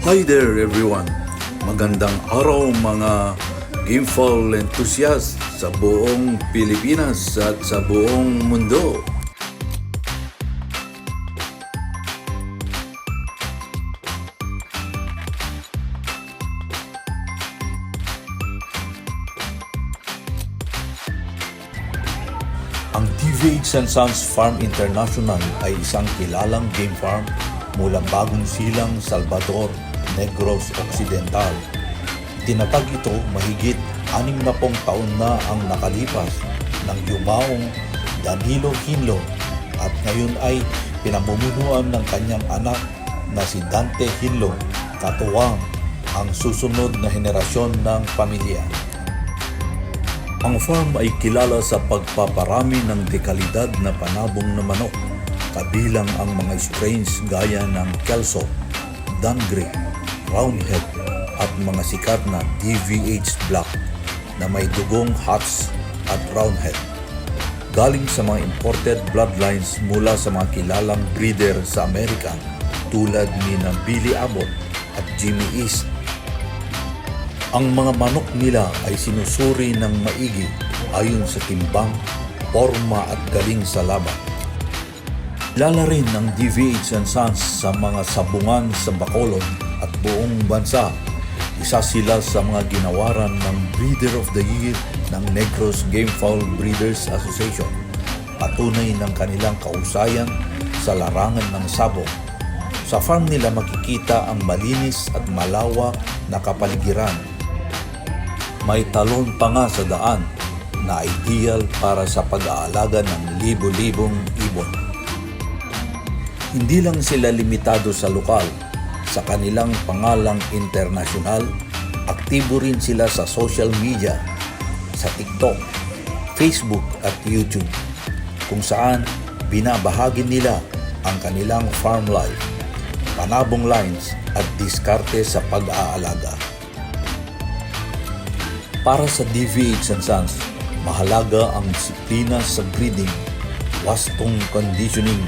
Hi there everyone! Magandang araw mga Gamefall enthusiasts sa buong Pilipinas at sa buong mundo. Ang DVH and Sons Farm International ay isang kilalang game farm mula Bagong Silang, Salvador, Negros Occidental. Tinatag ito mahigit anim na pong taon na ang nakalipas ng yumaong Danilo Hinlo at ngayon ay pinamumunuan ng kanyang anak na si Dante Hinlo katuwang ang susunod na henerasyon ng pamilya. Ang farm ay kilala sa pagpaparami ng dekalidad na panabong na manok, kabilang ang mga strains gaya ng Kelso, Dungray, Roundhead at mga sikat na DVH Black na may dugong Hats at Roundhead. Galing sa mga imported bloodlines mula sa mga kilalang breeder sa Amerika tulad ni na Billy Abbott at Jimmy East ang mga manok nila ay sinusuri ng maigi ayon sa timbang, forma at galing sa laban. Lala rin ng DVH and Sons sa mga sabungan sa Bacolod buong bansa. Isa sila sa mga ginawaran ng Breeder of the Year ng Negros Gamefowl Breeders Association. Patunay ng kanilang kausayan sa larangan ng sabong. Sa farm nila makikita ang malinis at malawak na kapaligiran may talon pa nga sa daan na ideal para sa pag-aalaga ng libo-libong ibon. Hindi lang sila limitado sa lokal, sa kanilang pangalang internasyonal, aktibo rin sila sa social media, sa TikTok, Facebook at YouTube, kung saan binabahagi nila ang kanilang farm life, panabong lines at diskarte sa pag-aalaga. Para sa DVH and Sons, mahalaga ang disiplina sa breeding, wastong conditioning,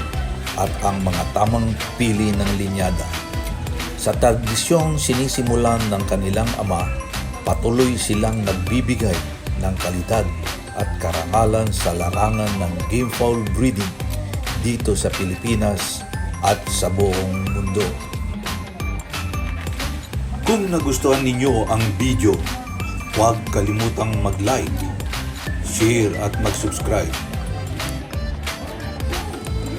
at ang mga tamang pili ng linyada. Sa tradisyong sinisimulan ng kanilang ama, patuloy silang nagbibigay ng kalidad at karangalan sa larangan ng gamefowl breeding dito sa Pilipinas at sa buong mundo. Kung nagustuhan ninyo ang video, huwag kalimutang mag-like, share at mag-subscribe.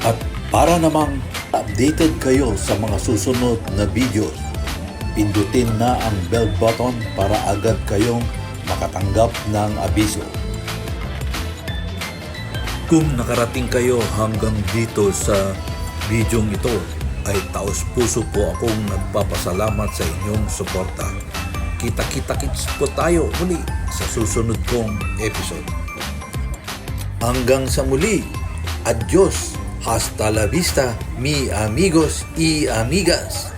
At para namang updated kayo sa mga susunod na videos, pindutin na ang bell button para agad kayong makatanggap ng abiso. Kung nakarating kayo hanggang dito sa bidyong ito, ay taos puso po akong nagpapasalamat sa inyong suporta. Kita-kita-kits po tayo muli sa susunod kong episode. Hanggang sa muli, adios, hasta la vista, mi amigos y amigas.